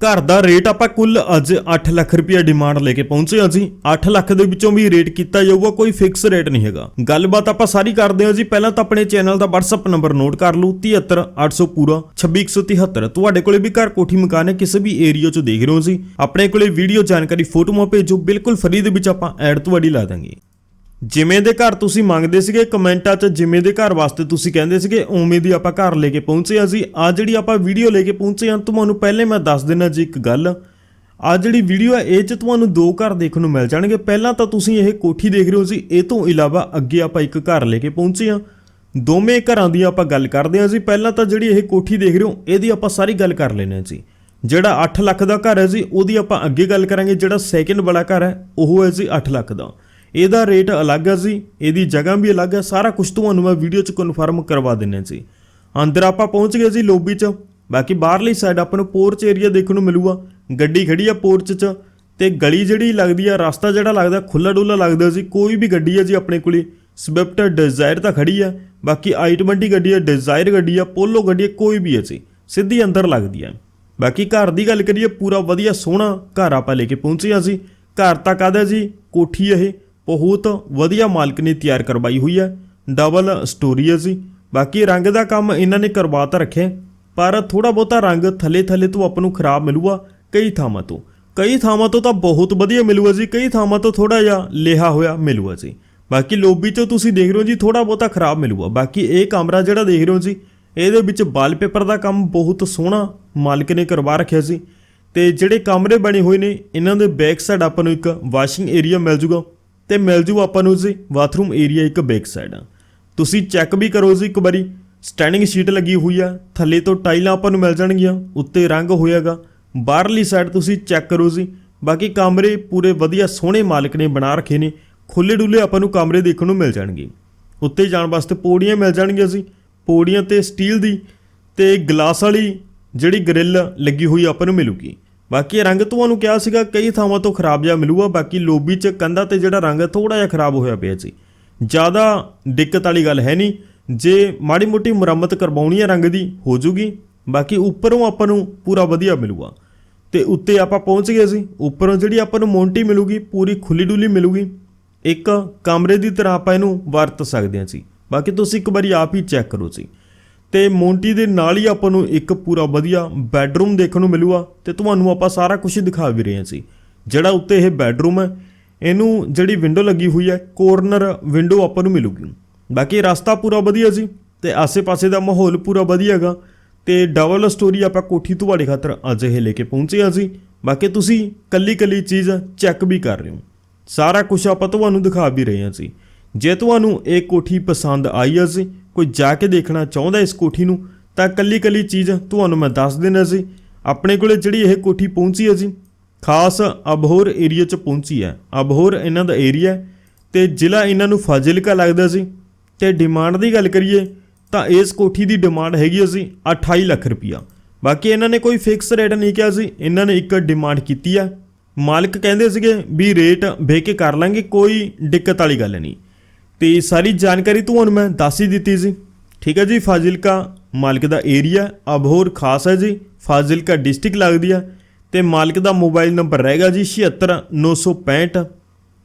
ਘਰ ਦਾ ਰੇਟ ਆਪਾਂ ਕੁੱਲ ਅੱਜ 8 ਲੱਖ ਰੁਪਏ ਡਿਮਾਂਡ ਲੈ ਕੇ ਪਹੁੰਚੇ ਹਾਂ ਜੀ। 8 ਲੱਖ ਦੇ ਵਿੱਚੋਂ ਵੀ ਰੇਟ ਕੀਤਾ ਜਾਊਗਾ, ਕੋਈ ਫਿਕਸ ਰੇਟ ਨਹੀਂ ਹੈਗਾ। ਗੱਲਬਾਤ ਆਪਾਂ ਸਾਰੀ ਕਰਦੇ ਹਾਂ ਜੀ। ਪਹਿਲਾਂ ਤਾਂ ਆਪਣੇ ਚੈਨਲ ਦਾ WhatsApp ਨੰਬਰ ਨੋਟ ਕਰ ਲਓ 73800 ਪੂਰਾ 26173 ਤੁਹਾਡੇ ਕੋਲੇ ਵੀ ਘਰ ਕੋਠੀ ਮਕਾਨ ਹੈ, ਕਿਸੇ ਵੀ ਏਰੀਆ 'ਚ ਦੇਖ ਰਹੇ ਹੋ ਜੀ। ਆਪਣੇ ਕੋਲੇ ਵੀਡੀਓ ਜਾਣਕਾਰੀ ਫੋਟੋਆਂ ਭੇਜੋ ਬਿਲਕੁਲ ਫਰੀ ਦੇ ਵਿੱਚ ਆਪਾਂ ਐਡ ਤੁਹਾਡੀ ਲਾ ਦਾਂਗੇ। ਜਿਵੇਂ ਦੇ ਘਰ ਤੁਸੀਂ ਮੰਗਦੇ ਸੀਗੇ, ਕਮੈਂਟਾਂ 'ਚ ਜਿਵੇਂ ਦੇ ਘਰ ਵਾਸਤੇ ਤੁਸੀਂ ਕਹਿੰਦੇ ਸੀਗੇ, ਉਵੇਂ ਦੀ ਆਪਾਂ ਘਰ ਲੈ ਕੇ ਪਹੁੰਚੇ ਹਾਂ ਜੀ। ਆ ਜਿਹੜੀ ਆਪਾਂ ਵੀਡੀਓ ਲੈ ਕੇ ਪਹੁੰਚੇ ਹਾਂ, ਤੁਹਾਨੂੰ ਪਹਿਲੇ ਮੈਂ ਦੱਸ ਦਿੰਦਾ ਜੀ ਇੱਕ ਗੱਲ। ਆ ਜਿਹੜੀ ਵੀਡੀਓ ਹੈ, ਇਹ 'ਚ ਤੁਹਾਨੂੰ ਦੋ ਘਰ ਦੇਖਣ ਨੂੰ ਮਿਲ ਜਾਣਗੇ। ਪਹਿਲਾਂ ਤਾਂ ਤੁਸੀਂ ਇਹ ਕੋਠੀ ਦੇਖ ਰਹੇ ਹੋ ਜੀ, ਇਹ ਤੋਂ ਇਲਾਵਾ ਅੱਗੇ ਆਪਾਂ ਇੱਕ ਘਰ ਲੈ ਕੇ ਪਹੁੰਚੇ ਹਾਂ। ਦੋਵੇਂ ਘਰਾਂ ਦੀ ਆਪਾਂ ਗੱਲ ਕਰਦੇ ਹਾਂ ਜੀ। ਪਹਿਲਾਂ ਤਾਂ ਜਿਹੜੀ ਇਹ ਕੋਠੀ ਦੇਖ ਰਹੇ ਹੋ, ਇਹਦੀ ਆਪਾਂ ਸਾਰੀ ਗੱਲ ਕਰ ਲੈਣੇ ਹਾਂ ਜੀ। ਜਿਹੜਾ 8 ਲੱਖ ਦਾ ਘਰ ਹੈ ਜੀ, ਉਹਦੀ ਆਪਾਂ ਅੱਗੇ ਗੱਲ ਕਰਾਂਗੇ। ਜਿਹੜਾ ਸੈਕਿੰਡ ਵਾਲਾ ਘਰ ਹੈ, ਉਹ ਹੈ ਜੀ 8 ਲੱਖ ਦਾ। ਇਹਦਾ ਰੇਟ ਅਲੱਗ ਹੈ ਜੀ, ਇਹਦੀ ਜਗ੍ਹਾ ਵੀ ਅਲੱਗ ਹੈ ਸਾਰਾ ਕੁਝ ਤੁਹਾਨੂੰ ਮੈਂ ਵੀਡੀਓ 'ਚ ਕਨਫਰਮ ਕਰਵਾ ਦਿੰਨੇ ਜੀ। ਅੰਦਰ ਆਪਾਂ ਪਹੁੰਚ ਗਏ ਜੀ ਲੋਬੀ 'ਚ, ਬਾਕੀ ਬਾਹਰਲੀ ਸਾਈਡ ਆਪਾਂ ਨੂੰ ਪੋਰਚ ਏਰੀਆ ਦੇਖਣ ਨੂੰ ਮਿਲੂਗਾ। ਗੱਡੀ ਖੜੀ ਆ ਪੋਰਚ 'ਚ, ਤੇ ਗਲੀ ਜਿਹੜੀ ਲੱਗਦੀ ਆ, ਰਸਤਾ ਜਿਹੜਾ ਲੱਗਦਾ ਖੁੱਲਾ ਡੁੱਲਾ ਲੱਗਦਾ ਜੀ, ਕੋਈ ਵੀ ਗੱਡੀ ਹੈ ਜੀ ਆਪਣੇ ਕੋਲੇ। ਸਵਿਫਟ ਡਿਜ਼ਾਇਰ ਤਾਂ ਖੜੀ ਆ, ਬਾਕੀ i20 ਗੱਡੀ ਆ ਡਿਜ਼ਾਇਰ ਗੱਡੀ ਆ ਪੋਲੋ ਗੱਡੀ ਆ, ਕੋਈ ਵੀ ਹੈ ਜੀ, ਸਿੱਧੀ ਅੰਦਰ ਲੱਗਦੀ ਆ। ਬਾਕੀ ਘਰ ਦੀ ਗੱਲ ਕਰੀਏ, ਪੂਰਾ ਵਧੀਆ ਸੋਹਣਾ ਘਰ ਆਪਾਂ ਲੈ ਕੇ ਪਹੁੰਚੇ ਹਾਂ ਜੀ। ਘਰ ਤਾਂ ਆਦਾ ਜੀ, ਕੋਠੀ ਇਹ। ਬਹੁਤ ਵਧੀਆ ਮਾਲਕ ਨੇ ਤਿਆਰ ਕਰਵਾਈ ਹੋਈ ਹੈ। ਡਬਲ ਸਟੋਰੀ ਹੈ ਜੀ ਬਾਕੀ ਰੰਗ ਦਾ ਕੰਮ ਇਹਨਾਂ ਨੇ ਕਰਵਾ ਤਾਂ ਰੱਖਿਆ ਪਰ ਥੋੜਾ ਬਹੁਤਾ ਰੰਗ ਥੱਲੇ ਥੱਲੇ ਤੋਂ ਆਪਾਂ ਨੂੰ ਖਰਾਬ ਮਿਲੂਗਾ ਕਈ ਥਾਵਾਂ ਤੋਂ। ਕਈ ਥਾਵਾਂ ਤੋਂ ਤਾਂ ਬਹੁਤ ਵਧੀਆ ਮਿਲੂਗਾ ਜੀ, ਕਈ ਥਾਵਾਂ ਤੋਂ ਥੋੜਾ ਜਿਹਾ ਲਿਹਾ ਹੋਇਆ ਮਿਲੂਗਾ ਜੀ। ਬਾਕੀ ਲੋਬੀ 'ਚੋਂ ਤੁਸੀਂ ਦੇਖ ਰਹੇ ਹੋ ਜੀ ਥੋੜਾ ਬਹੁਤਾ ਖਰਾਬ ਮਿਲੂਗਾ। ਬਾਕੀ ਇਹ ਕਮਰਾ ਜਿਹੜਾ ਦੇਖ ਰਹੇ ਹੋ ਜੀ, ਇਹਦੇ ਵਿੱਚ ਵਾਲਪੇਪਰ ਦਾ ਕੰਮ ਬਹੁਤ ਸੋਹਣਾ ਮਾਲਕ ਨੇ ਕਰਵਾ ਰੱਖਿਆ ਸੀ ਤੇ ਜਿਹੜੇ ਕਮਰੇ ਬਣੇ ਹੋਏ ਨੇ, ਇਹਨਾਂ ਦੇ ਬੈਕ ਸਾਈਡ ਆਪਾਂ ਨੂੰ ਇੱਕ ਵਾਸ਼ਿੰਗ ਏਰੀਆ ਮਿਲ ਜੂਗਾ। ਤੇ ਮਿਲ ਜੂ ਆਪਾਂ ਨੂੰ ਜੀ ਬਾਥਰੂਮ ਏਰੀਆ ਇੱਕ ਬੈਕ ਸਾਈਡ ਆ। ਤੁਸੀਂ ਚੈੱਕ ਵੀ ਕਰੋ ਜੀ ਇੱਕ ਵਾਰੀ। ਸਟੈਂਡਿੰਗ ਸ਼ੀਟ ਲੱਗੀ ਹੋਈ ਆ। ਥੱਲੇ ਤੋਂ ਟਾਈਲਾਂ ਆਪਾਂ ਨੂੰ ਮਿਲ ਜਾਣਗੀਆਂ। ਉੱਤੇ ਰੰਗ ਹੋਇਆਗਾ। ਬਾਹਰਲੀ ਸਾਈਡ ਤੁਸੀਂ ਚੈੱਕ ਕਰੋ ਜੀ। ਬਾਕੀ ਕਮਰੇ ਪੂਰੇ ਵਧੀਆ ਸੋਹਣੇ ਮਾਲਕ ਨੇ ਬਣਾ ਰੱਖੇ ਨੇ। ਖੁੱਲੇ ਡੁੱਲੇ ਆਪਾਂ ਨੂੰ ਕਮਰੇ ਦੇਖਣ ਨੂੰ ਮਿਲ ਜਾਣਗੇ। ਉੱਤੇ ਜਾਣ ਵਾਸਤੇ ਪੌੜੀਆਂ ਮਿਲ ਜਾਣਗੀਆਂ ਜੀ। ਪੌੜੀਆਂ ਤੇ ਸਟੀਲ ਦੀ ਤੇ ਗਲਾਸ ਵਾਲੀ ਜਿਹੜੀ ਗ੍ਰਿਲ ਲੱਗੀ ਹੋਈ ਆਪਾਂ ਨੂੰ ਮਿਲੂਗੀ। ਬਾਕੀ ਇਹ ਰੰਗ ਤੁਹਾਨੂੰ ਕਿਹਾ ਸੀਗਾ, ਕਈ ਥਾਵਾਂ ਤੋਂ ਖਰਾਬ ਜਿਹਾ ਮਿਲੂਗਾ, ਬਾਕੀ ਲੋਬੀ 'ਚ ਕੰਧਾਂ ਤੇ ਜਿਹੜਾ ਰੰਗ ਹੈ ਥੋੜਾ ਜਿਹਾ ਖਰਾਬ ਹੋਇਆ ਪਿਆ ਸੀ। ਜ਼ਿਆਦਾ ਦਿੱਕਤ ਵਾਲੀ ਗੱਲ ਹੈ ਨਹੀਂ। ਜੇ ਮਾੜੀ ਮੋਟੀ ਮੁਰੰਮਤ ਕਰਵਾਉਣੀ ਹੈ ਰੰਗ ਦੀ, ਹੋ ਜੂਗੀ। ਬਾਕੀ ਉੱਪਰੋਂ ਆਪਾਂ ਨੂੰ ਪੂਰਾ ਵਧੀਆ ਮਿਲੂਗਾ। ਤੇ ਉੱਤੇ ਆਪਾਂ ਪਹੁੰਚ ਗਏ ਸੀ। ਉੱਪਰੋਂ ਜਿਹੜੀ ਆਪਾਂ ਨੂੰ ਮੌਂਟੀ ਮਿਲੂਗੀ, ਪੂਰੀ ਖੁੱਲੀ ਡੁੱਲੀ ਮਿਲੂਗੀ। ਇੱਕ ਕਮਰੇ ਦੀ ਤਰ੍ਹਾਂ ਆਪਾਂ ਇਹਨੂੰ ਵਰਤ ਸਕਦੇ ਹਾਂ ਜੀ। ਬਾਕੀ ਤੁਸੀਂ ਇੱਕ ਵਾਰੀ ਆਪ ਹੀ ਚੈੱਕ ਕਰੋ ਜੀ। ਤੇ ਮੌਂਟੀ ਦੇ ਨਾਲ ਹੀ ਆਪਾਂ ਨੂੰ ਇੱਕ ਪੂਰਾ ਵਧੀਆ ਬੈੱਡਰੂਮ ਦੇਖਣ ਨੂੰ ਮਿਲੂਗਾ ਤੇ ਤੁਹਾਨੂੰ ਆਪਾਂ ਸਾਰਾ ਕੁਝ ਦਿਖਾ ਵੀ ਰਹੇ ਹਾਂ ਸੀ ਜਿਹੜਾ ਉੱਤੇ ਇਹ ਬੈੱਡਰੂਮ ਹੈ, ਇਹਨੂੰ ਜਿਹੜੀ ਵਿੰਡੋ ਲੱਗੀ ਹੋਈ ਹੈ ਕੋਰਨਰ ਵਿੰਡੋ ਆਪਾਂ ਨੂੰ ਮਿਲੂਗੀ। ਬਾਕੀ ਰਸਤਾ ਪੂਰਾ ਵਧੀਆ ਸੀ ਤੇ ਆਸੇ-ਪਾਸੇ ਦਾ ਮਾਹੌਲ ਪੂਰਾ ਵਧੀਆ ਹੈਗਾ ਤੇ ਡਬਲ ਸਟੋਰੀ ਆਪਾਂ ਕੋਠੀ ਤੁਹਾਡੇ ਖਾਤਰ ਅੱਜ ਇਹ ਲੈ ਕੇ ਪਹੁੰਚੇ ਹਾਂ ਜੀ। ਬਾਕੀ ਤੁਸੀਂ ਕੱਲੀ-ਕੱਲੀ ਚੀਜ਼ ਚੈੱਕ ਵੀ ਕਰ ਰਹੇ ਹੋ। ਸਾਰਾ ਕੁਝ ਆਪਾਂ ਤੁਹਾਨੂੰ ਦਿਖਾ ਵੀ ਰਹੇ ਹਾਂ ਸੀ ਜੇ ਤੁਹਾਨੂੰ ਇਹ ਕੋਠੀ ਪਸੰਦ ਆਈ ਹੈ ਜੀ ਕੋਈ ਜਾ ਕੇ ਦੇਖਣਾ ਚਾਹੁੰਦਾ ਇਸ ਕੋਠੀ ਨੂੰ, ਤਾਂ ਕੱਲੀ ਕੱਲੀ ਚੀਜ਼ ਤੁਹਾਨੂੰ ਮੈਂ ਦੱਸ ਦੇਣਾ ਸੀ। ਆਪਣੇ ਕੋਲੇ ਜਿਹੜੀ ਇਹ ਕੋਠੀ ਪਹੁੰਚੀ ਹੈ ਜੀ, ਖਾਸ ਅਬਹੋਰ ਏਰੀਆ 'ਚ ਪਹੁੰਚੀ ਹੈ। ਅਬਹੋਰ ਇਹਨਾਂ ਦਾ ਏਰੀਆ ਹੈ ਤੇ ਜ਼ਿਲ੍ਹਾ ਇਹਨਾਂ ਨੂੰ ਫਾਜ਼ਿਲਕਾ ਲੱਗਦਾ ਸੀ। ਤੇ ਡਿਮਾਂਡ ਦੀ ਗੱਲ ਕਰੀਏ, ਤਾਂ ਇਸ ਕੋਠੀ ਦੀ ਡਿਮਾਂਡ ਹੈਗੀ ਹੈ ਸੀ 28 ਲੱਖ ਰੁਪਈਆ। ਬਾਕੀ ਇਹਨਾਂ ਨੇ ਕੋਈ ਫਿਕਸ ਰੇਟ ਨਹੀਂ ਕਿਹਾ ਸੀ ਇਹਨਾਂ ਨੇ ਇੱਕ ਡਿਮਾਂਡ ਕੀਤੀ ਹੈ ਮਾਲਕ ਕਹਿੰਦੇ ਸੀਗੇ ਵੀ ਰੇਟ ਵੇਖ ਕੇ ਕਰ ਲਾਂਗੇ, ਕੋਈ ਦਿੱਕਤ ਵਾਲੀ ਗੱਲ ਨਹੀਂ। ਤੇ ਸਾਰੀ ਜਾਣਕਾਰੀ ਤੁਹਾਨੂੰ ਮੈਂ ਦੱਸ ਹੀ ਦਿੱਤੀ ਸੀ। ਠੀਕ ਹੈ ਜੀ, ਫਾਜ਼ਿਲਕਾ ਮਾਲਕ ਦਾ ਏਰੀਆ ਅਬਹੋਰ ਖਾਸ ਹੈ ਜੀ, ਫਾਜ਼ਿਲਕਾ ਡਿਸਟ੍ਰਿਕਟ ਲੱਗਦੀ ਹੈ ਤੇ ਮਾਲਕ ਦਾ ਮੋਬਾਈਲ ਨੰਬਰ ਰਹੇਗਾ ਜੀ 76965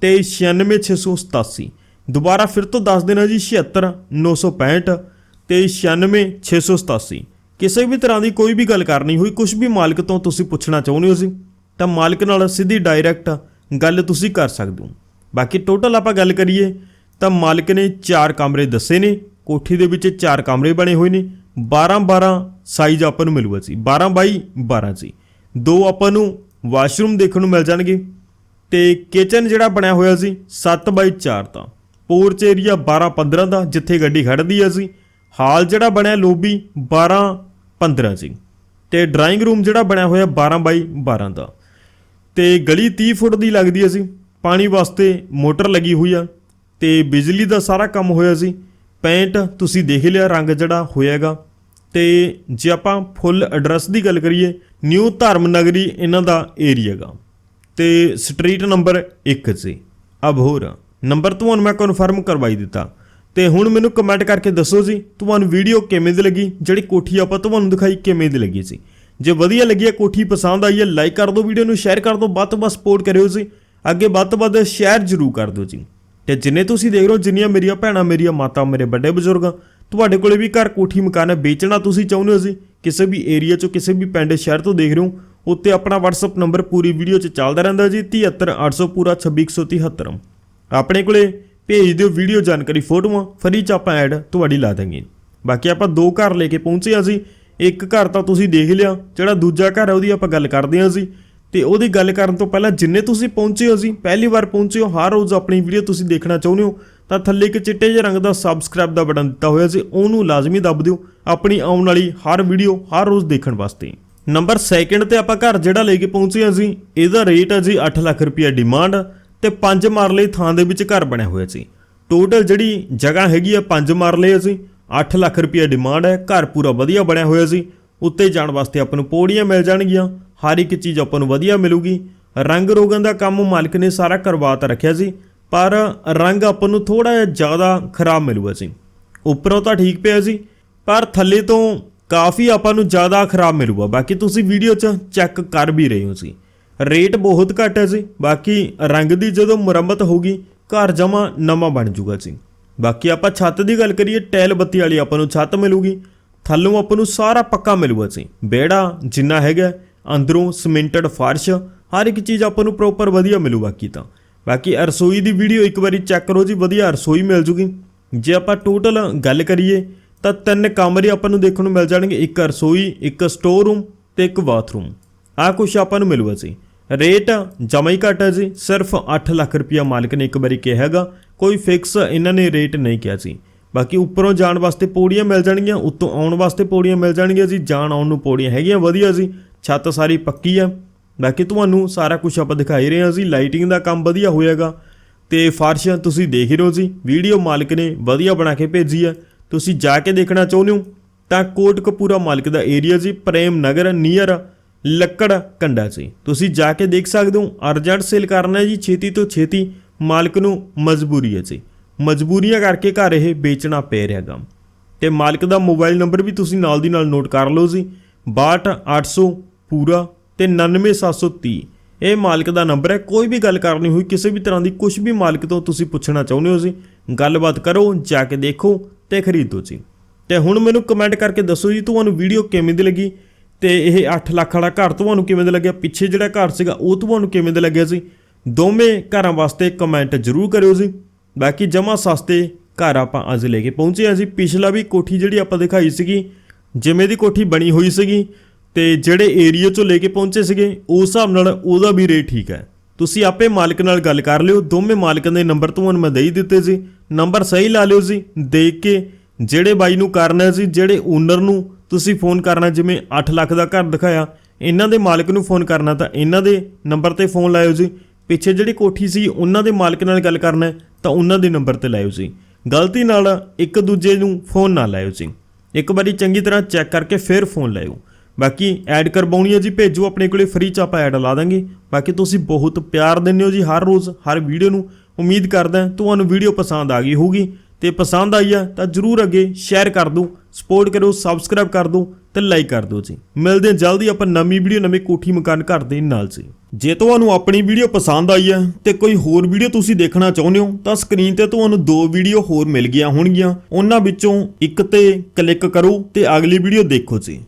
ਤੇ 96687 ਦੁਬਾਰਾ ਫਿਰ ਤੋਂ ਦੱਸ ਦੇਣਾ ਜੀ 76965 ਤੇ 96687 ਕਿਸੇ ਵੀ ਤਰ੍ਹਾਂ ਦੀ ਕੋਈ ਵੀ ਗੱਲ ਕਰਨੀ ਹੋਈ ਕੁਝ ਵੀ ਮਾਲਕ ਤੋਂ ਤੁਸੀਂ ਪੁੱਛਣਾ ਚਾਹੁੰਦੇ ਹੋ ਸੀ ਤਾਂ ਮਾਲਕ ਨਾਲ ਸਿੱਧੀ ਡਾਇਰੈਕਟ ਗੱਲ ਤੁਸੀਂ ਕਰ ਸਕਦੇ ਹੋ। ਬਾਕੀ ਟੋਟਲ ਆਪਾਂ ਗੱਲ ਕਰੀਏ ਤਾਂ ਮਾਲਕ ਨੇ ਚਾਰ ਕਮਰੇ ਦੱਸੇ ਨੇ, ਕੋਠੀ ਦੇ ਵਿੱਚ ਚਾਰ ਕਮਰੇ ਬਣੇ ਹੋਏ ਨੇ। 12 12 ਸਾਈਜ਼ ਆਪਾਂ ਨੂੰ ਮਿਲੂਗਾ ਜੀ। 12 ਬਾਈ 12 ਜੀ। ਦੋ ਆਪਾਂ ਨੂੰ ਵਾਸ਼ਰੂਮ ਦੇਖਣ ਨੂੰ ਮਿਲ ਜਾਣਗੇ। ਤੇ ਕਿਚਨ ਜਿਹੜਾ ਬਣਿਆ ਹੋਇਆ ਸੀ 7 ਬਾਈ 4 ਦਾ ਪੋਰਚ ਏਰੀਆ 12 15 ਦਾ, ਜਿੱਥੇ ਗੱਡੀ ਖੜਦੀ ਹੈ ਸੀ ਹਾਲ ਜਿਹੜਾ ਬਣਿਆ ਲੋਬੀ 12 15 ਸੀ ਤੇ ਡਰਾਇੰਗ ਰੂਮ ਜਿਹੜਾ ਬਣਿਆ ਹੋਇਆ 12 ਬਾਈ 12 ਦਾ। ਤੇ ਗਲੀ 30 ਫੁੱਟ ਦੀ ਲੱਗਦੀ ਹੈ ਸੀ ਪਾਣੀ ਵਾਸਤੇ ਮੋਟਰ ਲੱਗੀ ਹੋਈ ਆ। ਤੇ ਬਿਜਲੀ ਦਾ ਸਾਰਾ ਕੰਮ ਹੋਇਆ ਸੀ। ਪੈਂਟ ਤੁਸੀਂ ਦੇਖ ਲਿਆ, ਰੰਗ ਜਿਹੜਾ ਹੋਇਆਗਾ। ਤੇ ਜੇ ਆਪਾਂ ਫੁੱਲ ਐਡਰੈਸ ਦੀ ਗੱਲ ਕਰੀਏ ਨਿਊ ਧਰਮ ਨਗਰੀ ਇਹਨਾਂ ਦਾ ਏਰੀਆ ਗਾ। ਤੇ ਸਟਰੀਟ ਨੰਬਰ 1 ਸੀ। ਅਬਹੋਰ ਨੰਬਰ ਤੁਹਾਨੂੰ ਮੈਂ ਕਨਫਰਮ ਕਰਵਾਈ ਦਿੱਤਾ। ਤੇ ਹੁਣ ਮੈਨੂੰ ਕਮੈਂਟ ਕਰਕੇ ਦੱਸੋ ਜੀ, ਤੁਹਾਨੂੰ ਵੀਡੀਓ ਕਿਵੇਂ ਦੀ ਲੱਗੀ? ਜਿਹੜੀ ਕੋਠੀ ਆਪਾਂ ਤੁਹਾਨੂੰ ਦਿਖਾਈ ਕਿਵੇਂ ਦੀ ਲੱਗੀ ਸੀ? ਜੇ ਵਧੀਆ ਲੱਗੀ ਹੈ, ਕੋਠੀ ਪਸੰਦ ਆਈ ਹੈ ਲਾਈਕ ਕਰ ਦਿਓ ਵੀਡੀਓ ਨੂੰ ਸ਼ੇਅਰ ਕਰ ਦਿਓ, ਵੱਧ ਤੋਂ ਵੱਧ ਸਪੋਰਟ ਕਰਿਓ ਜੀ। ਅੱਗੇ ਵੱਧ ਤੋਂ ਵੱਧ ਸ਼ੇਅਰ ਜ਼ਰੂਰ ਕਰ ਦਿਓ ਜੀ। ਤੇ ਜਿੰਨੇ ਤੁਸੀਂ ਦੇਖ ਰਹੇ ਹੋ, ਜਿੰਨੀਆਂ ਮੇਰੀਆਂ ਭੈਣਾਂ, ਮੇਰੀਆਂ ਮਾਤਾ, ਮੇਰੇ ਵੱਡੇ ਬਜ਼ੁਰਗ, ਤੁਹਾਡੇ ਕੋਲੇ ਵੀ ਘਰ ਕੋਠੀ ਮਕਾਨ ਹੈ, ਵੇਚਣਾ ਤੁਸੀਂ ਚਾਹੁੰਦੇ ਹੋ ਜੀ? ਕਿਸੇ ਵੀ ਏਰੀਆ ਚੋਂ, ਕਿਸੇ ਵੀ ਪਿੰਡ, ਸ਼ਹਿਰ ਤੋਂ ਦੇਖ ਰਹੇ ਹੋ, ਉੱਤੇ ਆਪਣਾ WhatsApp ਨੰਬਰ ਪੂਰੀ ਵੀਡੀਓ 'ਚ ਚੱਲਦਾ ਰਹਿੰਦਾ ਜੀ 73800 ਪੂਰਾ 26173 ਆਪਣੇ ਕੋਲੇ ਭੇਜ ਦਿਓ ਵੀਡੀਓ ਜਾਣਕਾਰੀ, ਫੋਟੋਆਂ ਫਰੀ ਚ ਆਪਾਂ ਐਡ ਤੁਹਾਡੀ ਲਾ ਦਾਂਗੇ ਬਾਕੀ ਆਪਾਂ ਦੋ ਘਰ ਲੈ ਕੇ ਪਹੁੰਚੇ ਹਾਂ ਜੀ, ਇੱਕ ਘਰ ਤਾਂ ਤੁਸੀਂ ਦੇਖ ਲਿਆ, ਜਿਹੜਾ ਦੂਜਾ ਘਰ ਹੈ, ਉਹਦੀ ਆਪਾਂ ਗੱਲ ਕਰਦੇ ਹਾਂ ਜੀ। ਤੇ ਉਹਦੀ ਗੱਲ ਕਰਨ ਤੋਂ ਪਹਿਲਾਂ ਜਿੰਨੇ ਤੁਸੀਂ ਪਹੁੰਚੇ ਹੋ ਜੀ, ਪਹਿਲੀ ਵਾਰ ਪਹੁੰਚੇ ਹੋ, ਹਰ ਰੋਜ਼ ਆਪਣੀ ਵੀਡੀਓ ਤੁਸੀਂ ਦੇਖਣਾ ਚਾਹੁੰਦੇ ਹੋ, ਤਾਂ ਥੱਲੇ ਇੱਕ ਚਿੱਟੇ ਜਿਹੇ ਰੰਗ ਦਾ ਸਬਸਕ੍ਰਾਈਬ ਦਾ ਬਟਨ ਦਿੱਤਾ ਹੋਇਆ ਜੀ, ਉਹਨੂੰ ਲਾਜ਼ਮੀ ਦੱਬ ਦਿਓ, ਆਪਣੀ ਆਉਣ ਵਾਲੀ ਹਰ ਵੀਡੀਓ ਹਰ ਰੋਜ਼ ਦੇਖਣ ਵਾਸਤੇ। ਨੰਬਰ ਸੈਕਿੰਡ ਤੇ ਆਪਾਂ ਘਰ ਜਿਹੜਾ ਲੈ ਕੇ ਪਹੁੰਚੇ ਹਾਂ ਜੀ, ਇਹਦਾ ਰੇਟ ਹੈ ਜੀ 8 ਲੱਖ ਰੁਪਏ ਡਿਮਾਂਡ ਤੇ ਪੰਜ ਮਰਲੇ ਥਾਂ ਦੇ ਵਿੱਚ ਘਰ ਬਣਿਆ ਹੋਇਆ ਸੀ ਟੋਟਲ ਜਿਹੜੀ ਜਗ੍ਹਾ ਹੈਗੀ ਆ, ਪੰਜ ਮਰਲੇ ਸੀ 8 ਲੱਖ ਰੁਪਏ ਡਿਮਾਂਡ ਹੈ, ਘਰ ਪੂਰਾ ਵਧੀਆ ਬਣਿਆ ਹੋਇਆ ਸੀ ਉੱਤੇ ਜਾਣ ਵਾਸਤੇ ਆਪਾਂ ਨੂੰ ਪੌੜੀਆਂ ਮਿਲ ਜਾਣਗੀਆਂ ਹਰ ਇੱਕ ਚੀਜ਼ ਆਪਾਂ ਨੂੰ ਵਧੀਆ ਮਿਲੂਗੀ। ਰੰਗ ਰੋਗਨ ਦਾ ਕੰਮ ਮਾਲਕ ਨੇ ਸਾਰਾ ਕਰਵਾ ਤਾਂ ਰੱਖਿਆ ਸੀ, ਪਰ ਰੰਗ ਆਪਾਂ ਨੂੰ ਥੋੜਾ ਜਿਹਾ ਜ਼ਿਆਦਾ ਖਰਾਬ ਮਿਲੂਗਾ ਸੀ। ਉੱਪਰੋਂ ਤਾਂ ਠੀਕ ਪਿਆ ਸੀ, ਪਰ ਥੱਲੇ ਤੋਂ ਕਾਫੀ ਆਪਾਂ ਨੂੰ ਜ਼ਿਆਦਾ ਖਰਾਬ ਮਿਲੂਗਾ। ਬਾਕੀ ਤੁਸੀਂ ਵੀਡੀਓ 'ਚ ਚੈੱਕ ਕਰ ਵੀ ਰਹੇ ਹੋ ਸੀ। ਰੇਟ ਬਹੁਤ ਘੱਟ ਹੈ ਜੀ ਬਾਕੀ ਰੰਗ ਦੀ ਜਦੋਂ ਮੁਰੰਮਤ ਹੋਗੀ ਘਰ ਜਮਾ ਨਵਾਂ ਬਣ ਜੂਗਾ ਸੀ। ਬਾਕੀ ਆਪਾਂ ਛੱਤ ਦੀ ਗੱਲ ਕਰੀਏ ਟੈਲ ਬੱਤੀ ਵਾਲੀ ਆਪਾਂ ਨੂੰ ਛੱਤ ਮਿਲੂਗੀ। ਥੱਲੋਂ ਆਪਾਂ ਨੂੰ ਸਾਰਾ ਪੱਕਾ ਮਿਲੂਗਾ ਸੀ। ਬੇੜਾ ਜਿੰਨਾ ਹੈਗਾ ਅੰਦਰੋਂ ਸਿਮੈਂਟਡ ਫਰਸ਼, ਹਰ ਇੱਕ ਚੀਜ਼ ਆਪਾਂ ਨੂੰ ਪ੍ਰੋਪਰ ਵਧੀਆ ਮਿਲੂ ਬਾਕੀ ਤਾਂ। ਬਾਕੀ ਰਸੋਈ ਦੀ ਵੀਡੀਓ ਇੱਕ ਵਾਰੀ ਚੈੱਕ ਕਰੋ ਜੀ, ਵਧੀਆ ਰਸੋਈ ਮਿਲ ਜੂਗੀ। ਜੇ ਆਪਾਂ ਟੋਟਲ ਗੱਲ ਕਰੀਏ, ਤਾਂ ਤਿੰਨ ਕਮਰੇ ਆਪਾਂ ਨੂੰ ਦੇਖਣ ਨੂੰ ਮਿਲ ਜਾਣਗੇ, ਇੱਕ ਰਸੋਈ, ਇੱਕ ਸਟੋਰ ਰੂਮ ਤੇ ਇੱਕ ਬਾਥਰੂਮ ਆਹ ਕੁਛ ਆਪਾਂ ਨੂੰ ਮਿਲੂਗਾ ਜੀ। ਰੇਟ ਜਮਾ ਹੀ ਘੱਟ ਹੈ ਜੀ, ਸਿਰਫ 8 ਲੱਖ ਰੁਪਇਆ ਮਾਲਕ ਨੇ ਇੱਕ ਵਾਰੀ ਕਿਹਾ ਹੈਗਾ, ਕੋਈ ਫਿਕਸ ਇਹਨਾਂ ਨੇ ਰੇਟ ਨਹੀਂ ਕਿਹਾ ਸੀ ਬਾਕੀ ਉੱਪਰੋਂ ਜਾਣ ਵਾਸਤੇ ਪੌੜੀਆਂ ਮਿਲ ਜਾਣਗੀਆਂ, ਉੱਤੋਂ ਆਉਣ ਵਾਸਤੇ ਪੌੜੀਆਂ ਮਿਲ ਜਾਣਗੀਆਂ ਜੀ, ਜਾਣ ਆਉਣ ਨੂੰ ਪੌੜੀਆਂ ਹੈਗੀਆਂ, ਵਧੀਆ ਜੀ। ਛੱਤ ਸਾਰੀ ਪੱਕੀ ਆ। ਬਾਕੀ ਤੁਹਾਨੂੰ ਸਾਰਾ ਕੁਝ ਆਪਾਂ ਦਿਖਾਈ ਰਹੇ ਹਾਂ ਜੀ। ਲਾਈਟਿੰਗ ਦਾ ਕੰਮ ਵਧੀਆ ਹੋਏਗਾ ਤੇ ਫਰਸ਼ ਤੁਸੀਂ ਦੇਖ ਹੀ ਰਹੇ ਹੋ ਜੀ। ਵੀਡੀਓ ਮਾਲਕ ਨੇ ਵਧੀਆ ਬਣਾ ਕੇ ਭੇਜੀ ਆ। ਤੁਸੀਂ ਜਾ ਕੇ ਦੇਖਣਾ ਚਾਹੁੰਦੇ ਹੋ ਤਾਂ ਕੋਟਕਪੂਰਾ ਮਾਲਕ ਦਾ ਏਰੀਆ ਜੀ ਪ੍ਰੇਮ ਨਗਰ ਨੀਅਰ ਲੱਕੜ ਕੰਡਾ ਜੀ। ਤੁਸੀਂ ਜਾ ਕੇ ਦੇਖ ਸਕਦੇ ਹੋ। ਅਰਜੈਂਟ ਸੇਲ ਕਰਨਾ ਜੀ, ਛੇਤੀ ਤੋਂ ਛੇਤੀ ਮਾਲਕ ਨੂੰ ਮਜਬੂਰੀ ਹੈ ਜੀ। ਮਜਬੂਰੀਆਂ ਕਰਕੇ ਘਰ ਇਹ ਵੇਚਣਾ ਪੈ ਰਿਹਾ ਗਾ ਤੇ ਮਾਲਕ ਦਾ ਮੋਬਾਈਲ ਨੰਬਰ ਵੀ ਤੁਸੀਂ ਨਾਲ ਦੀ ਨਾਲ ਨੋਟ ਕਰ ਲਓ ਜੀ। 62800 ਪੂਰਾ ਤੇ 99730 ਇਹ ਮਾਲਕ ਦਾ ਨੰਬਰ ਹੈ। ਕੋਈ ਵੀ ਗੱਲ ਕਰਨੀ ਹੋਈ, ਕਿਸੇ ਵੀ ਤਰ੍ਹਾਂ ਦੀ ਕੁਝ ਵੀ ਮਾਲਕ ਤੋਂ ਤੁਸੀਂ ਪੁੱਛਣਾ ਚਾਹੁੰਦੇ ਹੋ ਜੀ, ਗੱਲਬਾਤ ਕਰੋ, ਜਾ ਕੇ ਦੇਖੋ ਤੇ ਖਰੀਦੋ ਜੀ। ਤੇ ਹੁਣ ਮੈਨੂੰ ਕਮੈਂਟ ਕਰਕੇ ਦੱਸੋ ਜੀ, ਤੁਹਾਨੂੰ ਵੀਡੀਓ ਕਿਵੇਂ ਦੀ ਲੱਗੀ? ਤੇ ਇਹ 8 ਲੱਖ ਵਾਲਾ ਘਰ ਤੁਹਾਨੂੰ ਕਿਵੇਂ ਦਾ ਲੱਗਿਆ? ਪਿੱਛੇ ਜਿਹੜਾ ਘਰ ਸੀਗਾ, ਉਹ ਤੁਹਾਨੂੰ ਕਿਵੇਂ ਦਾ ਲੱਗਿਆ ਸੀ ਦੋਵੇਂ ਘਰਾਂ ਵਾਸਤੇ ਕਮੈਂਟ ਜ਼ਰੂਰ ਕਰਿਓ ਜੀ। ਬਾਕੀ ਜਮਾ ਸਸਤੇ ਘਰ ਆਪਾਂ ਅੱਜ ਲੈ ਕੇ ਪਹੁੰਚੇ ਹਾਂ ਜੀ। ਪਿਛਲਾ ਵੀ ਕੋਠੀ ਜਿਹੜੀ ਆਪਾਂ ਦਿਖਾਈ ਸੀਗੀ, ਜਿਵੇਂ ਦੀ ਕੋਠੀ ਬਣੀ ਹੋਈ ਸੀਗੀ ਤੇ ਜਿਹੜੇ ਏਰੀਆ ਚੋਂ ਲੈ ਕੇ ਪਹੁੰਚੇ ਸੀਗੇ, ਉਸ ਹਿਸਾਬ ਨਾਲ ਉਹਦਾ ਵੀ ਰੇਟ ਠੀਕ ਹੈ। ਤੁਸੀਂ ਆਪੇ ਮਾਲਕ ਨਾਲ ਗੱਲ ਕਰ ਲਿਓ, ਦੋਵੇਂ ਮਾਲਕਾਂ ਦੇ ਨੰਬਰ ਤੁਹਾਨੂੰ ਮੈਂ ਦੇ ਹੀ ਦਿੱਤੇ ਸੀ। ਨੰਬਰ ਸਹੀ ਲਾ ਲਿਓ ਜੀ, ਦੇਖ ਕੇ ਜਿਹੜੇ ਬਾਈ ਨੂੰ ਕਰਨਾ ਸੀ, ਜਿਹੜੇ ਓਨਰ ਨੂੰ ਤੁਸੀਂ ਫੋਨ ਕਰਨਾ, ਜਿਵੇਂ 8 ਲੱਖ ਦਾ ਘਰ ਦਿਖਾਇਆ, ਇਹਨਾਂ ਦੇ ਮਾਲਕ ਨੂੰ ਫੋਨ ਕਰਨਾ, ਤਾਂ ਇਹਨਾਂ ਦੇ ਨੰਬਰ ਤੇ ਫੋਨ ਲਾਇਓ ਜੀ। ਪਿੱਛੇ ਜਿਹੜੀ ਕੋਠੀ ਸੀ, ਉਹਨਾਂ ਦੇ ਮਾਲਕ ਨਾਲ ਗੱਲ ਕਰਨਾ, ਤਾਂ ਉਹਨਾਂ ਦੇ ਨੰਬਰ ਤੇ ਲਾਇਓ ਜੀ। ਗਲਤੀ ਨਾਲ ਇੱਕ ਦੂਜੇ ਨੂੰ ਫੋਨ ਨਾ ਲਾਇਓ ਜੀ। ਇੱਕ ਵਾਰੀ ਚੰਗੀ ਤਰ੍ਹਾਂ ਚੈੱਕ ਕਰਕੇ ਫਿਰ ਫੋਨ ਲਾਇਓ। ਬਾਕੀ ਐਡ ਕਰਵਾਉਣੀ ਹੈ ਜੀ, ਭੇਜੋ ਆਪਣੇ ਕੋਲੇ ਫ੍ਰੀ ਚ ਆਪਾਂ ਐਡ ਲਾ ਦਾਂਗੇ। ਬਾਕੀ ਤੁਸੀਂ ਬਹੁਤ ਪਿਆਰ ਦਿੰਦੇ ਹੋ ਜੀ ਹਰ ਰੋਜ਼, ਹਰ ਵੀਡੀਓ ਨੂੰ। ਉਮੀਦ ਕਰਦਾ ਤੁਹਾਨੂੰ ਵੀਡੀਓ ਪਸੰਦ ਆ ਗਈ ਹੋਊਗੀ। ਤੇ ਪਸੰਦ ਆਈ ਆ ਤਾਂ ਜਰੂਰ ਅੱਗੇ ਸ਼ੇਅਰ ਕਰ ਦਿਓ ਸਪੋਰਟ ਕਰੋ ਸਬਸਕ੍ਰਾਈਬ ਕਰ ਦਿਓ ਤੇ ਲਾਈਕ ਕਰ ਦਿਓ ਜੀ। ਮਿਲਦੇ ਹਾਂ ਜਲਦੀ, ਆਪਾਂ ਨਵੀਂ ਵੀਡੀਓ, ਨਵੇਂ ਕੋਠੀ ਮਕਾਨ ਘਰ ਦੇ ਨਾਲ ਜੀ। ਜੇ ਤੁਹਾਨੂੰ ਆਪਣੀ ਵੀਡੀਓ ਪਸੰਦ ਆਈ ਹੈ ਤੇ ਕੋਈ ਹੋਰ ਵੀਡੀਓ ਤੁਸੀਂ ਦੇਖਣਾ ਚਾਹੁੰਦੇ ਹੋ, ਤਾਂ ਸਕਰੀਨ ਤੇ ਤੁਹਾਨੂੰ ਦੋ ਵੀਡੀਓ ਹੋਰ ਮਿਲ ਗਈਆਂ ਹੋਣਗੀਆਂ। ਉਹਨਾਂ ਵਿੱਚੋਂ ਇੱਕ ਤੇ ਕਲਿੱਕ ਕਰੋ ਤੇ ਅਗਲੀ ਵੀਡੀਓ ਦੇਖੋ ਜੀ।